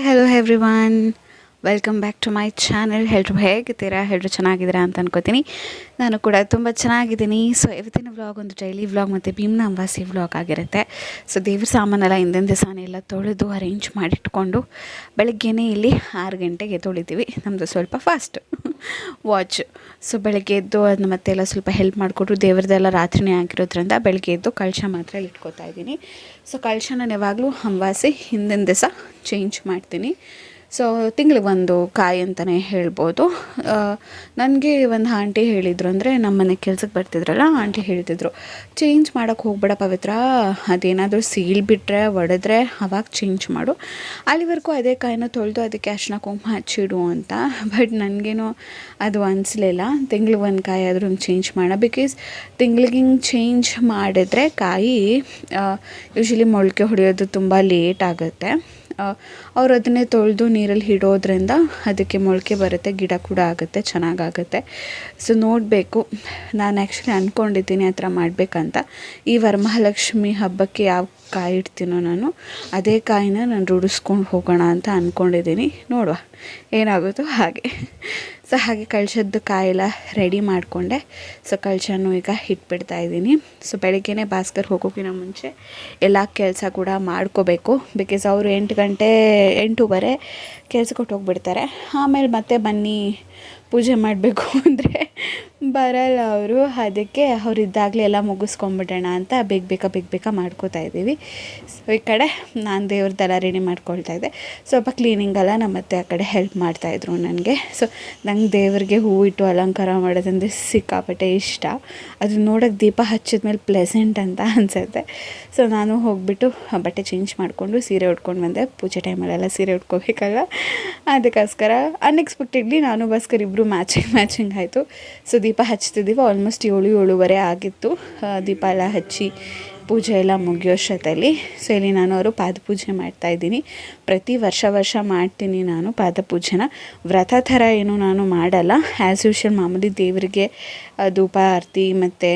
hello everyone. Welcome back to my channel ಹೇಳ್ರು ಹೇಗಿದ್ದೀರಾ ಹೇಳ್ರು ಚೆನ್ನಾಗಿದ್ದೀರಾ ಅಂತ ಅನ್ಕೋತೀನಿ ನಾನು ಕೂಡ ತುಂಬ ಚೆನ್ನಾಗಿದ್ದೀನಿ ಸೊ ಇವತ್ತಿನ ವ್ಲಾಗ್ ಒಂದು ಡೈಲಿ ವ್ಲಾಗ್ ಮತ್ತು ಭೀಮ್ನ ಅಂಬಾಸಿ ವ್ಲಾಗ್ ಆಗಿರುತ್ತೆ ಸೊ ದೇವ್ರ ಸಾಮಾನೆಲ್ಲ ಹಿಂದಿನ ದಿವಸನೇ ಎಲ್ಲ ತೊಳೆದು ಅರೇಂಜ್ ಮಾಡಿಟ್ಕೊಂಡು ಬೆಳಗ್ಗೆನೇ ಇಲ್ಲಿ ಆರು ಗಂಟೆಗೆ ತೊಳಿತೀವಿ ನಮ್ಮದು ಸ್ವಲ್ಪ ಫಾಸ್ಟ್ ವಾಚ್ ಸೊ ಬೆಳಗ್ಗೆ ಎದ್ದು ಅದನ್ನ ಮತ್ತೆಲ್ಲ ಸ್ವಲ್ಪ ಹೆಲ್ಪ್ ಮಾಡಿಕೊಟ್ಟು ದೇವ್ರದ್ದೆಲ್ಲ ರಾತ್ರಿನೇ ಆಗಿರೋದ್ರಿಂದ ಬೆಳಗ್ಗೆ ಎದ್ದು ಕಳಶ ಮಾತ್ರ ಇಟ್ಕೋತಾ ಇದ್ದೀನಿ ಸೊ ಕಳಶ ನಾನು ಯಾವಾಗಲೂ ಅಂಬಾಸಿ ಹಿಂದಿನ ದಿವಸ ಚೇಂಜ್ ಮಾಡ್ತೀನಿ ಸೊ ತಿಂಗಳಿಗೆ ಒಂದು ಕಾಯಿ ಅಂತಲೇ ಹೇಳ್ಬೋದು. ನನಗೆ ಒಂದು ಆಂಟಿ ಹೇಳಿದರು ಅಂದರೆ ನಮ್ಮ ಮನೆ ಕೆಲ್ಸಕ್ಕೆ ಬರ್ತಿದ್ರಲ್ಲ, ಆಂಟಿ ಹೇಳ್ತಿದ್ರು ಚೇಂಜ್ ಮಾಡೋಕ್ಕೆ ಹೋಗ್ಬೇಡ ಪವಿತ್ರ, ಅದೇನಾದರೂ ಸೀಲ್ ಬಿಟ್ಟರೆ ಒಡೆದ್ರೆ ಅವಾಗ ಚೇಂಜ್ ಮಾಡು. ಅಲ್ಲಿವರೆಗೂ ಅದೇ ಕಾಯಿನ ತೊಳೆದು ಅದಕ್ಕೆ ಅರ್ಶಿನ ಕುಂಕುಮ ಹಚ್ಚಿಡು ಅಂತ. ಬಟ್ ನನಗೇನು ಅದು ಅನಿಸ್ಲಿಲ್ಲ. ತಿಂಗ್ಳಿಗೆ ಒಂದು ಕಾಯಿ ಆದರೂ ಚೇಂಜ್ ಮಾಡೋ. ಬಿಕಾಸ್ ತಿಂಗ್ಳಿಗೆ ಹಿಂಗೆ ಚೇಂಜ್ ಮಾಡಿದ್ರೆ ಕಾಯಿ ಯೂಶ್ವಲಿ ಮೊಳಕೆ ಹೊಡೆಯೋದು ತುಂಬ ಲೇಟ್ ಆಗುತ್ತೆ. ಅವ್ರು ಅದನ್ನೇ ತೊಳೆದು ನೀರಲ್ಲಿ ಇಡೋದ್ರಿಂದ ಅದಕ್ಕೆ ಮೊಳಕೆ ಬರುತ್ತೆ, ಗಿಡ ಕೂಡ ಆಗುತ್ತೆ, ಚೆನ್ನಾಗಾಗುತ್ತೆ. ಸೊ ನೋಡಬೇಕು. ನಾನು ಆ್ಯಕ್ಚುಲಿ ಅಂದ್ಕೊಂಡಿದ್ದೀನಿ ಆ ಥರ ಮಾಡಬೇಕಂತ. ಈ ವರಮಹಾಲಕ್ಷ್ಮಿ ಹಬ್ಬಕ್ಕೆ ಯಾವ ಕಾಯಿ ಇಡ್ತೀನೋ ನಾನು, ಅದೇ ಕಾಯಿನ ನಾನು ರೂಢಿಸ್ಕೊಂಡು ಹೋಗೋಣ ಅಂತ ಅಂದ್ಕೊಂಡಿದ್ದೀನಿ ನೋಡುವ. ಏನಾಗುತ್ತೋ ಹಾಗೆ. ಸೊ ಹಾಗೆ ಕಳ್ಸದ್ದು ಕಾಯೆಲ್ಲ ರೆಡಿ ಮಾಡಿಕೊಂಡೆ. ಸೊ ಕಳಶನೂ ಈಗ ಇಟ್ಬಿಡ್ತಾ ಇದ್ದೀನಿ. ಸೊ ಬೆಳಗ್ಗೆನೇ ಭಾಸ್ಕರ್ ಹೋಗೋಕ್ಕಿಂತ ಮುಂಚೆ ಎಲ್ಲ ಕೆಲಸ ಕೂಡ ಮಾಡ್ಕೋಬೇಕು. ಬಿಕಾಸ್ ಅವರು ಎಂಟು ಗಂಟೆ, ಎಂಟೂವರೆ ಕೆಲಸ ಕೊಟ್ಟು ಹೋಗ್ಬಿಡ್ತಾರೆ. ಆಮೇಲೆ ಮತ್ತೆ ಬನ್ನಿ, ಪೂಜೆ ಮಾಡಬೇಕು ಅಂದರೆ ಬರಲ್ಲ ಅವರು. ಅದಕ್ಕೆ ಅವ್ರು ಇದ್ದಾಗಲೇ ಎಲ್ಲ ಮುಗಿಸ್ಕೊಂಬಿಡೋಣ ಅಂತ ಬೇಗ ಬೇಗ ಬೇಗ ಬೇಗ ಮಾಡ್ಕೋತಾ ಇದ್ದೀವಿ. ಸೊ ಈ ಕಡೆ ನಾನು ದೇವ್ರದ್ದೆಲ್ಲ ರೆಡಿ ಮಾಡ್ಕೊಳ್ತಾ ಇದ್ದೆ. ಸ್ವಲ್ಪ ಕ್ಲೀನಿಂಗೆಲ್ಲ ನಮ್ಮ ಅತ್ತೆ ಆ ಕಡೆ ಹೆಲ್ಪ್ ಮಾಡ್ತಾಯಿದ್ರು ನನಗೆ. ಸೊ ನಂಗೆ ದೇವ್ರಿಗೆ ಇಟ್ಟು ಅಲಂಕಾರ ಮಾಡೋದಂದರೆ ಸಿಕ್ಕಾಪಟ್ಟೆ ಇಷ್ಟ. ಅದು ನೋಡೋಕ್ಕೆ ದೀಪ ಹಚ್ಚಿದ ಮೇಲೆ ಪ್ಲೆಸೆಂಟ್ ಅಂತ ಅನಿಸುತ್ತೆ. ಸೊ ನಾನು ಹೋಗಿಬಿಟ್ಟು ಬಟ್ಟೆ ಚೇಂಜ್ ಮಾಡಿಕೊಂಡು ಸೀರೆ ಉಟ್ಕೊಂಡು ಬಂದೆ. ಪೂಜೆ ಟೈಮಲ್ಲೆಲ್ಲ ಸೀರೆ ಉಟ್ಕೋಬೇಕಲ್ಲ. ಅದಕ್ಕೋಸ್ಕರ ಅನ್ಎಕ್ಸ್ಪೆಕ್ಟೆಡ್ಲಿ ನಾನು ಭಾಸ್ಕರ್ ಇಬ್ಬರು ಮ್ಯಾಚಿಂಗ್ ಮ್ಯಾಚಿಂಗ್ ಆಯಿತು. ಸೊ ದೀಪ ಹಚ್ತಿದ್ದೀವಿ ಆಲ್ಮೋಸ್ಟ್ ಏಳು, ಏಳುವರೆ ಆಗಿತ್ತು. ದೀಪ ಎಲ್ಲ ಹಚ್ಚಿ ಪೂಜೆ ಎಲ್ಲ ಮುಗಿಯೋಷ್ಟೊತ್ತಲ್ಲಿ ಸೊ ಇಲ್ಲಿ ನಾನು ಅವರು ಪಾದಪೂಜೆ ಮಾಡ್ತಾಯಿದ್ದೀನಿ ಪ್ರತಿ ವರ್ಷ ವರ್ಷ ಮಾಡ್ತೀನಿ ನಾನು ಪಾದಪೂಜೆನ ವ್ರತ ಥರ ಏನು ನಾನು ಮಾಡಲ್ಲ. ಆ್ಯಸ್ ಯೂಶ್ವಲ್ ಮಾಮೂಲಿ ದೇವರಿಗೆ ಧೂಪ, ಆರತಿ ಮತ್ತು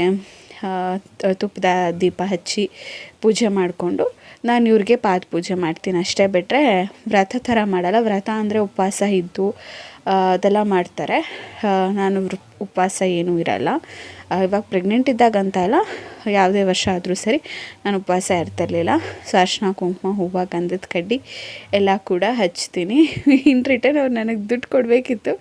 ತುಪ್ಪದ ದೀಪ ಹಚ್ಚಿ ಪೂಜೆ ಮಾಡಿಕೊಂಡು ನಾನು ಇವ್ರಿಗೆ ಪಾದ ಪೂಜೆ ಮಾಡ್ತೀನಿ. ಅಷ್ಟೇ ಬಿಟ್ಟರೆ ವ್ರತ ಥರ ಮಾಡಲ್ಲ. ವ್ರತ ಅಂದರೆ ಉಪವಾಸ ಇದ್ದು ಅದೆಲ್ಲ ಮಾಡ್ತಾರೆ. ನಾನು ಉಪವಾಸ ಏನೂ ಇರಲ್ಲ. ಇವಾಗ ಪ್ರೆಗ್ನೆಂಟ್ ಇದ್ದಾಗ ಅಂತ ಅಲ್ಲ, ಯಾವುದೇ ವರ್ಷ ಆದರೂ ಸರಿ ನಾನು ಉಪವಾಸ ಇರ್ತಿರ್ಲಿಲ್ಲ. ಸೊ ಅರ್ಶಿನ ಕುಂಕುಮ, ಹೂವು, ಗಂಧದ ಕಡ್ಡಿ ಎಲ್ಲ ಕೂಡ ಹಚ್ತೀನಿ. ಇನ್ ರಿಟರ್ನ್ ಅವ್ರು ನನಗೆ ದುಡ್ಡು ಕೊಡಬೇಕಿತ್ತು.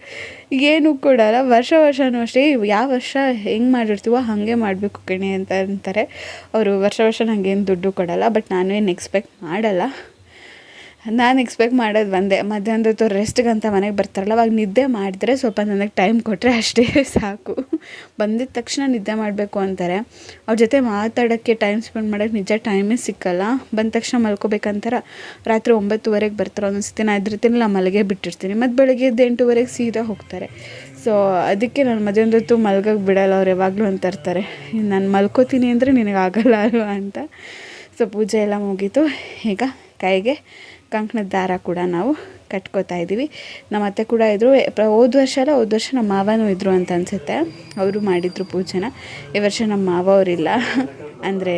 ಏನೂ ಕೊಡಲ್ಲ. ವರ್ಷ ವರ್ಷವೂ ಅಷ್ಟೇ, ಯಾವ ವರ್ಷ ಹೆಂಗೆ ಮಾಡಿರ್ತೀವೋ ಹಾಗೆ ಮಾಡಬೇಕು ಕಣೆ ಅಂತ ಅಂತಾರೆ. ಅವರು ವರ್ಷ ವರ್ಷ ನನಗೇನು ದುಡ್ಡು ಕೊಡಲ್ಲ. ಬಟ್ ನಾನು ಏನು ಎಕ್ಸ್ಪೆಕ್ಟ್ ಮಾಡಲ್ಲ. ನಾನು ಎಕ್ಸ್ಪೆಕ್ಟ್ ಮಾಡೋದು ಒಂದೇ, ಮಧ್ಯಾಹ್ನದ ರೆಸ್ಟ್ಗೆ ಅಂತ ಮನೆಗೆ ಬರ್ತಾರಲ್ಲ, ಅವಾಗ ನಿದ್ದೆ ಮಾಡಿದರೆ ಸ್ವಲ್ಪ ನನಗೆ ಟೈಮ್ ಕೊಟ್ಟರೆ ಅಷ್ಟೇ ಸಾಕು. ಬಂದಿದ್ದ ತಕ್ಷಣ ನಿದ್ದೆ ಮಾಡಬೇಕು ಅಂತಾರೆ. ಅವ್ರ ಜೊತೆ ಮಾತಾಡೋಕ್ಕೆ ಟೈಮ್ ಸ್ಪೆಂಡ್ ಮಾಡೋಕ್ಕೆ ನಿಜ ಟೈಮೇ ಸಿಕ್ಕಲ್ಲ. ಬಂದ ತಕ್ಷಣ ಮಲ್ಕೋಬೇಕಂತಾರ, ರಾತ್ರಿ ಒಂಬತ್ತುವರೆಗೆ ಬರ್ತಾರೆ ಒಂದೊಂದ್ಸತಿ ನಾನು ಎದ್ರತೀನಿಲ್ಲ ಮಲಗೇ ಬಿಟ್ಟಿರ್ತೀನಿ. ಮತ್ತು ಬೆಳಗ್ಗೆ ಎದ್ದು ಎಂಟುವರೆಗೆ ಸೀದಾ ಹೋಗ್ತಾರೆ. ಸೊ ಅದಕ್ಕೆ ನಾನು ಮಧ್ಯಾಹ್ನದೊತ್ತು ಮಲ್ಗೋಕ್ಕೆ ಬಿಡಲ್ಲ, ಅವ್ರು ಯಾವಾಗಲೂ ಅಂತ ಇರ್ತಾರೆ. ನಾನು ಮಲ್ಕೋತೀನಿ ಅಂದರೆ ನಿನಗೆ ಆಗಲ್ಲ ಅಲ್ವಾ ಅಂತ. ಸೊ ಪೂಜೆ ಎಲ್ಲ ಮುಗೀತು. ಈಗ ಕೈಗೆ ಕಂಕಣದ ದಾರ ಕೂಡ ನಾವು ಕಟ್ಕೋತಾ ಇದ್ದೀವಿ. ನಮ್ಮ ಅತ್ತೆ ಕೂಡ ಇದ್ದರು ಹೋದ ವರ್ಷ ಅಲ್ಲ ಹೋದ ವರ್ಷ ನಮ್ಮ ಮಾವನೂ ಇದ್ದರು ಅಂತ ಅನಿಸುತ್ತೆ. ಅವರು ಮಾಡಿದರು ಪೂಜೆನ. ಈ ವರ್ಷ ನಮ್ಮ ಮಾವ ಅವರಿಲ್ಲ ಅಂದರೆ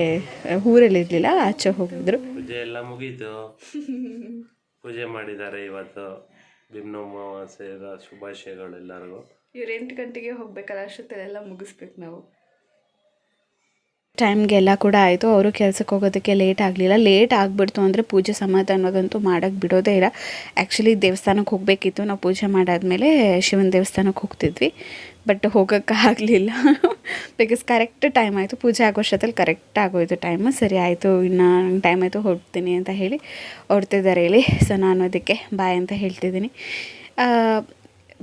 ಊರಲ್ಲಿ ಇರಲಿಲ್ಲ ಆಚೆ ಹೋಗಿದ್ರು. ಪೂಜೆ ಎಲ್ಲ ಮುಗೀತು. ಪೂಜೆ ಮಾಡಿದ್ದಾರೆ ಇವತ್ತು. ಶುಭಾಶಯಗಳು ಎಲ್ಲರಿಗೂ. ಇವ್ರು ಎಂಟು ಗಂಟೆಗೆ ಹೋಗ್ಬೇಕಲ್ಲ ಅಷ್ಟೊತ್ತೆಲ್ಲ ಮುಗಿಸ್ಬೇಕು ನಾವು. ಟೈಮ್ಗೆಲ್ಲ ಕೂಡ ಆಯಿತು. ಅವರು ಕೆಲಸಕ್ಕೆ ಹೋಗೋದಕ್ಕೆ ಲೇಟ್ ಆಗಲಿಲ್ಲ. ಲೇಟ್ ಆಗಿಬಿಡ್ತು ಅಂದರೆ ಪೂಜೆ ಸಮಾಧಾನವಾಗಂತೂ ಮಾಡೋಕ್ಕೆ ಬಿಡೋದೇ ಇಲ್ಲ. ಆ್ಯಕ್ಚುಲಿ ದೇವಸ್ಥಾನಕ್ಕೆ ಹೋಗಬೇಕಿತ್ತು. ನಾವು ಪೂಜೆ ಮಾಡಾದಮೇಲೆ ಶಿವನ ದೇವಸ್ಥಾನಕ್ಕೆ ಹೋಗ್ತಿದ್ವಿ. ಬಟ್ ಹೋಗೋಕ್ಕೆ ಆಗಲಿಲ್ಲ. ಬಿಕಾಸ್ ಕರೆಕ್ಟ್ ಟೈಮ್ ಆಯಿತು. ಪೂಜೆ ಆಗೋಷ್ಟೊತ್ತಲ್ಲಿ ಕರೆಕ್ಟ್ ಆಗೋಯಿತು ಟೈಮ್ ಸರಿ ಆಯಿತು. ಇನ್ನು ಟೈಮ್ ಆಯಿತು ಹೊರಡ್ತೀನಿ ಅಂತ ಹೇಳಿ ಹೊರಡ್ತಿದ್ದಾರೆ ಹೇಳಿ ಸೊ ನಾನು ಅದಕ್ಕೆ ಬಾಯ್ ಅಂತ ಹೇಳ್ತಿದ್ದೀನಿ.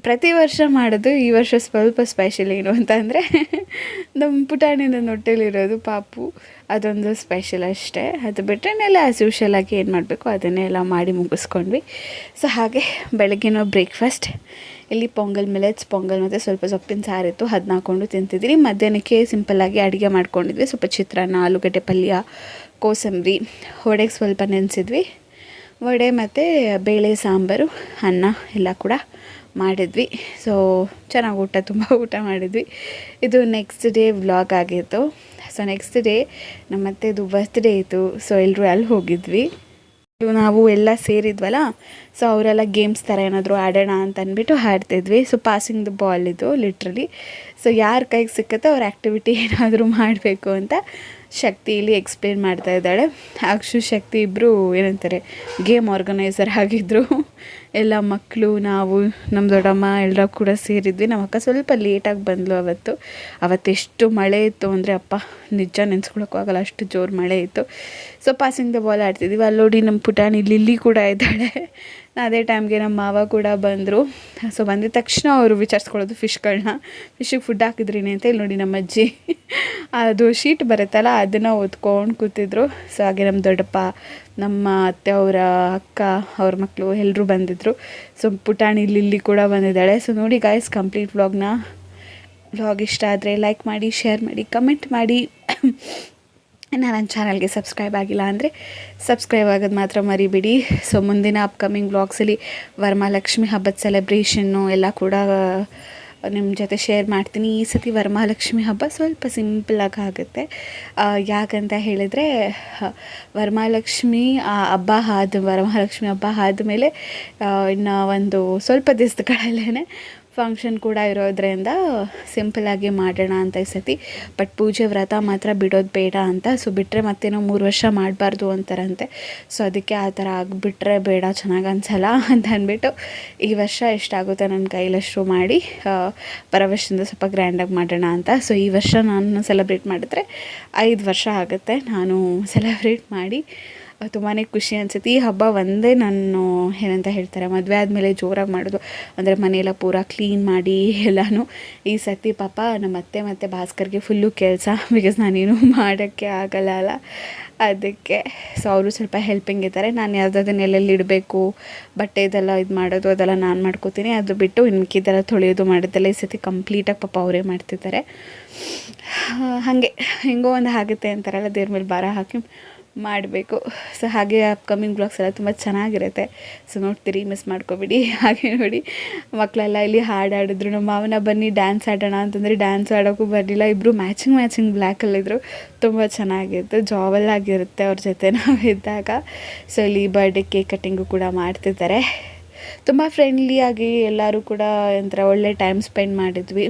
ಪ್ರತಿ ವರ್ಷ ಮಾಡೋದು ಈ ವರ್ಷ ಸ್ವಲ್ಪ ಸ್ಪೆಷಲ್ ಏನು ಅಂತ ಅಂದರೆ ನಮ್ಮ ಪುಟಾಣಿನ ಹೊಟ್ಟೆಲಿರೋದು ಪಾಪು, ಅದೊಂದು ಸ್ಪೆಷಲ್ ಅಷ್ಟೇ. ಅದು ಬಿಟ್ಟರೆನೆಲ್ಲ ಆ್ಯಸ್ ಆಗಿ ಏನು ಮಾಡಬೇಕು, ಅದನ್ನೇ ಎಲ್ಲ ಮಾಡಿ ಮುಗಿಸ್ಕೊಂಡ್ವಿ. ಸೊ ಹಾಗೆ ಬೆಳಗ್ಗಿನ ಬ್ರೇಕ್ಫಾಸ್ಟ್ ಇಲ್ಲಿ ಪೊಂಗಲ್ ಮಿಲೆಟ್ಸ್ ಪೊಂಗಲ್ ಮತ್ತು ಸ್ವಲ್ಪ ಸೊಪ್ಪಿನ ಸಾರಿತ್ತು ಅದನ್ನ ಹಾಕ್ಕೊಂಡು ತಿಂತಿದ್ದೀನಿ ಮಧ್ಯಾಹ್ನಕ್ಕೆ ಸಿಂಪಲ್ಲಾಗಿ ಅಡುಗೆ ಮಾಡ್ಕೊಂಡಿದ್ವಿ. ಸ್ವಲ್ಪ ಚಿತ್ರಾನ್ನ, ಆಲೂಗಡ್ಡೆ ಪಲ್ಯ, ಕೋಸಂಬರಿ ಹೊಡೆಗೆ ಸ್ವಲ್ಪ ನೆನೆಸಿದ್ವಿ. ವಡೆ ಮತ್ತು ಬೇಳೆ, ಸಾಂಬಾರು, ಅನ್ನ ಎಲ್ಲ ಕೂಡ ಮಾಡಿದ್ವಿ. ಸೊ ಚೆನ್ನಾಗಿ ಊಟ, ತುಂಬ ಊಟ ಮಾಡಿದ್ವಿ. ಇದು ನೆಕ್ಸ್ಟ್ ಡೇ ವ್ಲಾಗ್ ಆಗಿತ್ತು. ಸೊ ನೆಕ್ಸ್ಟ್ ಡೇ ನಮ್ಮ ಇದು ಬರ್ತ್ಡೇ ಇತ್ತು. ಸೊ ಎಲ್ಲರೂ ಅಲ್ಲಿ ಹೋಗಿದ್ವಿ. ನಾವು ಎಲ್ಲ ಸೇರಿದ್ವಲ್ಲ ಸೊ ಅವರೆಲ್ಲ ಗೇಮ್ಸ್ ಥರ ಏನಾದರೂ ಆಡೋಣ ಅಂತ ಅಂದ್ಬಿಟ್ಟು ಆಡ್ತಿದ್ವಿ. ಸೊ ಪಾಸಿಂಗ್ ದ ಬಾಲ್ ಇದು ಲಿಟ್ರಲಿ ಸೊ ಯಾರ ಕೈಗೆ ಸಿಕ್ಕತ್ತೋ ಅವ್ರ ಆ್ಯಕ್ಟಿವಿಟಿ ಏನಾದರೂ ಮಾಡಬೇಕು ಅಂತ ಶಕ್ತಿ ಇಲ್ಲಿ ಎಕ್ಸ್ಪ್ಲೇನ್ ಮಾಡ್ತಾ ಇದ್ದಾಳೆ. ಅಕ್ಷು, ಶಕ್ತಿ ಇಬ್ಬರು ಏನಂತಾರೆ ಗೇಮ್ ಆರ್ಗನೈಸರ್ ಆಗಿದ್ದರು ಎಲ್ಲ ಮಕ್ಕಳು, ನಾವು ನಮ್ಮ ದೊಡ್ಡಮ್ಮ ಎಲ್ಲರೂ ಕೂಡ ಸೇರಿದ್ವಿ. ನಮ್ಮ ಅಕ್ಕ ಸ್ವಲ್ಪ ಲೇಟಾಗಿ ಬಂದಳು ಅವತ್ತು. ಅವತ್ತೆಷ್ಟು ಮಳೆ ಇತ್ತು ಅಂದರೆ ಅಪ್ಪ, ನಿಜ ನೆನೆಸ್ಕೊಳಕ್ಕೂ ಆಗಲ್ಲ, ಅಷ್ಟು ಜೋರು ಮಳೆ ಇತ್ತು. ಸೊ ಪಾಸಿಂಗ್ ದ ಬಾಲ್ ಆಡ್ತಿದ್ದೀವಿ ಅಲ್ಲೋಡಿ ನಮ್ಮ ಪುಟಾಣಿ ಲಿಲ್ಲಿ ಕೂಡ ಇದ್ದಾಳೆ. ಅದೇ ಟೈಮ್ಗೆ ನಮ್ಮ ಮಾವ ಕೂಡ ಬಂದರು. ಸೊ ಬಂದಿದ ತಕ್ಷಣ ಅವರು ವಿಚಾರಿಸ್ಕೊಳ್ಳೋದು ಫಿಶ್ಗಳನ್ನ ಫಿಶ್ಗೆ ಫುಡ್ ಹಾಕಿದ್ರಿನಿ ಅಂತ ಇಲ್ಲಿ ನೋಡಿ ನಮ್ಮ ಅಜ್ಜಿ. ಅದು ಶೀಟ್ ಬರುತ್ತಲ್ಲ, ಅದನ್ನು ಓದ್ಕೊಂಡು ಕೂತಿದ್ರು. ಸೊ ಹಾಗೆ ನಮ್ಮ ದೊಡ್ಡಪ್ಪ, ನಮ್ಮ ಅತ್ತೆ, ಅವರ ಅಕ್ಕ, ಅವ್ರ ಮಕ್ಕಳು ಎಲ್ಲರೂ ಬಂದಿದ್ದರು ಸೊ ಪುಟಾಣಿ ಲಿಲ್ಲಿ ಕೂಡ ಬಂದಿದ್ದಾಳೆ. ಸೊ ನೋಡಿ ಗಾಯ್ಸ್ ಕಂಪ್ಲೀಟ್ ವ್ಲಾಗ್ನ ವ್ಲಾಗ್ ಇಷ್ಟ ಆದರೆ ಲೈಕ್ ಮಾಡಿ ಶೇರ್ ಮಾಡಿ ಕಮೆಂಟ್ ಮಾಡಿ. ಇನ್ನು ನನ್ನ ಚಾನಲ್ಗೆ ಸಬ್ಸ್ಕ್ರೈಬ್ ಆಗಿಲ್ಲ ಅಂದರೆ ಸಬ್ಸ್ಕ್ರೈಬ್ ಆಗೋದು ಮಾತ್ರ ಮರಿಬಿಡಿ. ಸೊ ಮುಂದಿನ ಅಪ್ಕಮಿಂಗ್ ಬ್ಲಾಗ್ಸಲ್ಲಿ ವರಮಹಾಲಕ್ಷ್ಮಿ ಹಬ್ಬದ ಸೆಲೆಬ್ರೇಷನ್ನು ಎಲ್ಲ ಕೂಡ ನಿಮ್ಮ ಜೊತೆ ಶೇರ್ ಮಾಡ್ತೀನಿ. ಈ ಸತಿ ವರಮಹಾಲಕ್ಷ್ಮಿ ಹಬ್ಬ ಸ್ವಲ್ಪ ಸಿಂಪಲಾಗಿ ಆಗುತ್ತೆ. ಯಾಕಂತ ಹೇಳಿದರೆ ವರ್ಮಹಾಲಕ್ಷ್ಮಿ ಹಬ್ಬ ಆದ, ವರಮಹಾಲಕ್ಷ್ಮಿ ಹಬ್ಬ ಆದಮೇಲೆ ಇನ್ನು ಒಂದು ಸ್ವಲ್ಪ ದಿವಸಗಳಲ್ಲೇ ಫಂಕ್ಷನ್ ಕೂಡ ಇರೋದ್ರಿಂದ ಸಿಂಪಲಾಗಿ ಮಾಡೋಣ ಅಂತ ಈ ಸತಿ. ಬಟ್ ಪೂಜೆ ವ್ರತ ಮಾತ್ರ ಬಿಡೋದು ಬೇಡ ಅಂತ. ಸೊ ಬಿಟ್ಟರೆ ಮತ್ತೇನೋ ಮೂರು ವರ್ಷ ಮಾಡಬಾರ್ದು ಅಂತಾರಂತೆ. ಸೊ ಅದಕ್ಕೆ ಆ ಥರ ಆಗಿಬಿಟ್ರೆ ಬೇಡ, ಚೆನ್ನಾಗಿ ಅನ್ಸಲ್ಲ ಅಂತ ಅಂದ್ಬಿಟ್ಟು ಈ ವರ್ಷ ಎಷ್ಟಾಗುತ್ತೆ ನನ್ನ ಕೈಲಷ್ಟು ಮಾಡಿ ಬರೋ ವರ್ಷದಿಂದ ಸ್ವಲ್ಪ ಗ್ರ್ಯಾಂಡಾಗಿ ಮಾಡೋಣ ಅಂತ. ಸೊ ಈ ವರ್ಷ ನಾನು ಸೆಲೆಬ್ರೇಟ್ ಮಾಡಿದ್ರೆ ಐದು ವರ್ಷ ಆಗುತ್ತೆ ನಾನು ಸೆಲೆಬ್ರೇಟ್ ಮಾಡಿ. ತುಂಬಾ ಖುಷಿ ಅನ್ಸುತ್ತೆ. ಈ ಹಬ್ಬ ಒಂದೇ ನಾನು ಏನಂತ ಹೇಳ್ತಾರೆ, ಮದುವೆ ಆದಮೇಲೆ ಜೋರಾಗಿ ಮಾಡೋದು. ಅಂದರೆ ಮನೆಯೆಲ್ಲ ಪೂರ ಕ್ಲೀನ್ ಮಾಡಿ ಎಲ್ಲನೂ. ಈ ಸತಿ ಪಾಪ ನಮ್ಮ ಅತ್ತೆ ಮತ್ತು ಭಾಸ್ಕರ್ಗೆ ಫುಲ್ಲು ಕೆಲಸ ಬಿಕಾಸ್ ನಾನೇನು ಮಾಡೋಕ್ಕೆ ಆಗಲ್ಲ ಅಲ್ಲ. ಅದಕ್ಕೆ ಸೊ ಅವರು ಸ್ವಲ್ಪ ಹೆಲ್ಪಿಂಗ್ ಇದ್ದಾರೆ. ನಾನು ಯಾವುದಾದ್ರು ಎಲ್ಲೆಲ್ಲಿ ಇಡಬೇಕು, ಬಟ್ಟೆ ಇದೆಲ್ಲ ಇದು ಮಾಡೋದು, ಅದೆಲ್ಲ ನಾನು ಮಾಡ್ಕೋತೀನಿ. ಅದು ಬಿಟ್ಟು ಇನ್ನು ಮಿಕ್ಕಿದೆಲ್ಲ ತೊಳೆಯೋದು ಮಾಡೋದೆಲ್ಲ ಈ ಸತಿ ಕಂಪ್ಲೀಟಾಗಿ ಪಾಪ ಅವರೇ ಮಾಡ್ತಿದ್ದಾರೆ. ಹಾಗೆ, ಹೆಂಗೋ ಒಂದು ಆಗುತ್ತೆ ಅಂತಾರಲ್ಲ, ದೇವ್ರ ಮೇಲೆ ಭಾರ ಹಾಕಿ. ಮಾಡಬೇಕು. ಸೊ ಹಾಗೆ ಅಪ್ಕಮಿಂಗ್ ಬ್ಲಾಗ್ಸ್ ಎಲ್ಲ ತುಂಬ ಚೆನ್ನಾಗಿರುತ್ತೆ. ಸೊ ನೋಡ್ತೀರಿ ಮಿಸ್ ಮಾಡ್ಕೋಬಿಡಿ. ಹಾಗೆ ನೋಡಿ ಮಕ್ಕಳೆಲ್ಲ ಇಲ್ಲಿ ಹಾಡು ಆಡಿದ್ರು ನಮ್ಮ ಮಾವನ ಬನ್ನಿ ಡ್ಯಾನ್ಸ್ ಆಡೋಣ ಅಂತಂದರೆ ಡ್ಯಾನ್ಸ್ ಆಡೋಕ್ಕೂ ಬರಲಿಲ್ಲ. ಇಬ್ಬರು ಮ್ಯಾಚಿಂಗ್ ಮ್ಯಾಚಿಂಗ್ ಬ್ಲ್ಯಾಕಲ್ಲಿದ್ದರು ತುಂಬ ಚೆನ್ನಾಗಿತ್ತು ಜಾವಲ್ಲಾಗಿರುತ್ತೆ ಅವ್ರ ಜೊತೆ ನಾವು ಇದ್ದಾಗ. ಸೊ ಇಲ್ಲಿ ಬರ್ಡೇ ಕೇಕ್ ಕಟ್ಟಿಂಗು ಕೂಡ ಮಾಡ್ತಿದ್ದಾರೆ. ತುಂಬ ಫ್ರೆಂಡ್ಲಿಯಾಗಿ ಎಲ್ಲರೂ ಕೂಡ ಒಂಥರ ಒಳ್ಳೆ ಟೈಮ್ ಸ್ಪೆಂಡ್ ಮಾಡಿದ್ವಿ.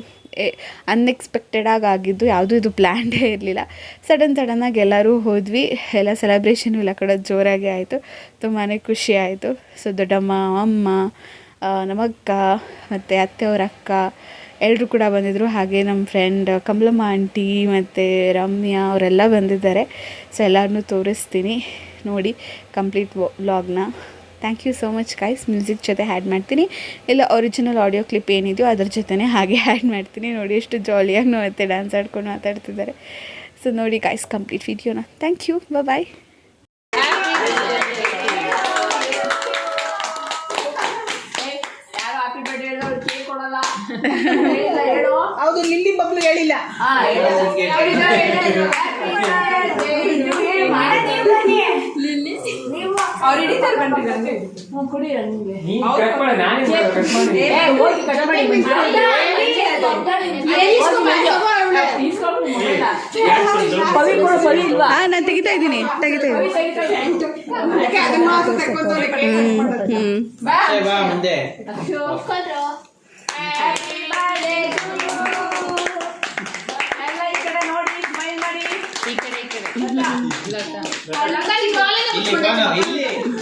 ಅನ್ಎಕ್ಸ್ಪೆಕ್ಟೆಡಾಗಿ ಆಗಿದ್ದು ಯಾವುದೂ ಇದು ಪ್ಲ್ಯಾಂಡೇ ಇರಲಿಲ್ಲ. ಸಡನ್ ಸಡನ್ನಾಗಿ ಎಲ್ಲರೂ ಹೋದ್ವಿ. ಎಲ್ಲ ಸೆಲೆಬ್ರೇಷನು ಎಲ್ಲ ಕಡೆ ಜೋರಾಗಿ ಆಯಿತು. ತುಂಬಾ ಖುಷಿ ಆಯಿತು. ಸೊ, ದೊಡ್ಡಮ್ಮ, ಅಮ್ಮ ನಮ್ಮಕ್ಕ, ಮತ್ತು ಅತ್ತೆಯವ್ರ ಅಕ್ಕ ಎಲ್ಲರೂ ಕೂಡ ಬಂದಿದ್ದರು ಹಾಗೆ ನಮ್ಮ ಫ್ರೆಂಡ್ ಕಮಲಮ್ಮ ಆಂಟಿ ಮತ್ತು ರಮ್ಯಾ ಅವರೆಲ್ಲ ಬಂದಿದ್ದಾರೆ. ಸೊ ಎಲ್ಲರನ್ನೂ ತೋರಿಸ್ತೀನಿ. ನೋಡಿ ಕಂಪ್ಲೀಟ್ ವ್ಲಾಗ್ನ thank you so much guys music ಜೊತೆ ಆ್ಯಡ್ ಮಾಡ್ತೀನಿ. ಇಲ್ಲ ಒರಿಜಿನಲ್ ಆಡಿಯೋ ಕ್ಲಿಪ್ ಏನಿದೆಯೋ ಅದ್ರ ಜೊತೆನೇ ಹಾಗೆ ಆ್ಯಡ್ ಮಾಡ್ತೀನಿ. ನೋಡಿ ಎಷ್ಟು ಜಾಲಿಯಾಗಿ ನೋಡುತ್ತೆ ಡ್ಯಾನ್ಸ್ ಆಡ್ಕೊಂಡು ಮಾತಾಡ್ತಿದ್ದಾರೆ. ಸೊ ನೋಡಿ ಗೈಸ್ ಕಂಪ್ಲೀಟ್ ವಿಡಿಯೋನ ಥ್ಯಾಂಕ್ ಯು ಬಾಯ್ ಹೌದು ಲಿಲ್ಲಿ ಬಬ್ಲು ಹೇಳಿಲ್ಲ. ಅವ್ರು ಹಿಡಿತಾರೆ ಬನ್ರಿ ನನಗೆ. ಕಟ್ ಮಾಡಿ ನಾನೇ ಕಟ್ ಮಾಡಿ. ಹಾಂ ನಾನು ತೆಗಿತಾ ಇದ್ದೀನಿ. ತೆಗಿತಾ ಇದ್ದೀನಿ.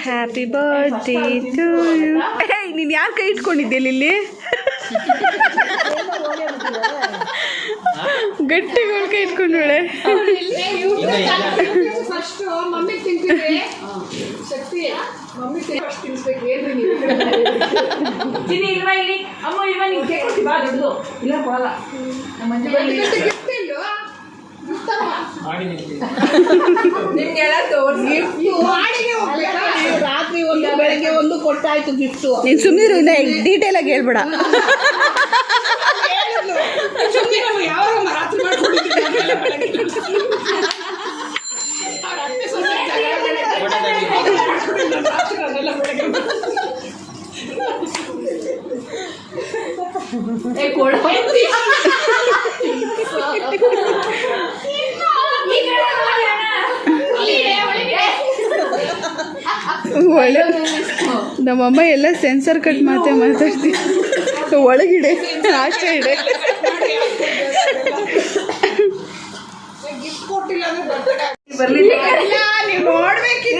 ಹ್ಯಾಪಿ ಬರ್ತ್ಡೇ ಟು ಯು ಏಯ್ ನೀನು ಯಾರು ಕೈ ಇಟ್ಕೊಂಡಿದ್ದೆ ಇಲ್ಲಿ? ಗಟ್ಟಿ ಅವ್ಳ್ ಕೈ ಇಟ್ಕೊಂಡೋಳೆ ಫಸ್ಟ್ ಮಮ್ಮಿ ತಿಂತೀವಿ ಶಕ್ತಿ ಮಮ್ಮಿ ತಿನ್- first ತಿನ್ಸ್ಬೇಕು ಏನ್ರಿ ನೀವು ಎಂಟು ಗಂಟೆ gift ಇಲ್ವಾ? ನಿಮ್ಗೆಲ್ಲ ತೋರಿಸಿ. ರಾತ್ರಿ ಒಂದು ಬೆಳಗ್ಗೆ ಒಂದು ಕೊಟ್ಟಾಯ್ತು ಗಿಫ್ಟು ನೀನು ಸುಮ್ಮನಿರು ಇನ್ನ ಡೀಟೇಲ್ ಆಗಿ ಹೇಳ್ಬೇಡ. ಸುಮ್ಮನೆ ಯಾವಾಗ ರಾತ್ರಿ ಮಾಡ್ಕೊಂಡಿದ್ದೀವಿ ಅದೆಲ್ಲ ಬೆಳಗ್ಗೆ ಅವ್ರ ಅತ್ತೆ ಸ್ವಲ್ಪ ಜಗಳ ಬೆಳಗ್ಗೆ ನಾನು ರಾತ್ರಿ ಅದೆಲ್ಲ ಬೆಳಗ್ಗೆ ಏ ಕೊಡು ಒಳ್ಳೆ ನಮ್ಮಮ್ಮ ಎಲ್ಲ ಸೆನ್ಸರ್ ಕಟ್ ಮಾತೇ ಮಾತಾಡ್ತೀನಿ ಒಳಗಿಡೆ ಅಷ್ಟೇ ಇಡೆ. ನೋಡ್ಬೇಕು.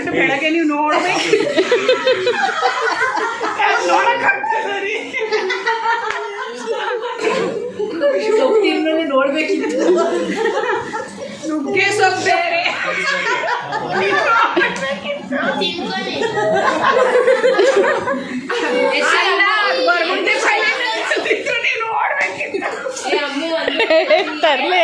ಹೇಳಿದ್ರು ಬೆಳಗ್ಗೆ ನೀವು ನೋಡ್ಬೇಕು. ನೋಡಕ್ಕಾಗ್ತದೆ ನೋಡ್ಬೇಕಿತ್ತು. ನುಗ್ಗೆ ಸೊಪ್ಪು ಬೇರೆ. ನೋಡ್ಬೇಕಿತ್ತು. ತರಲೆ.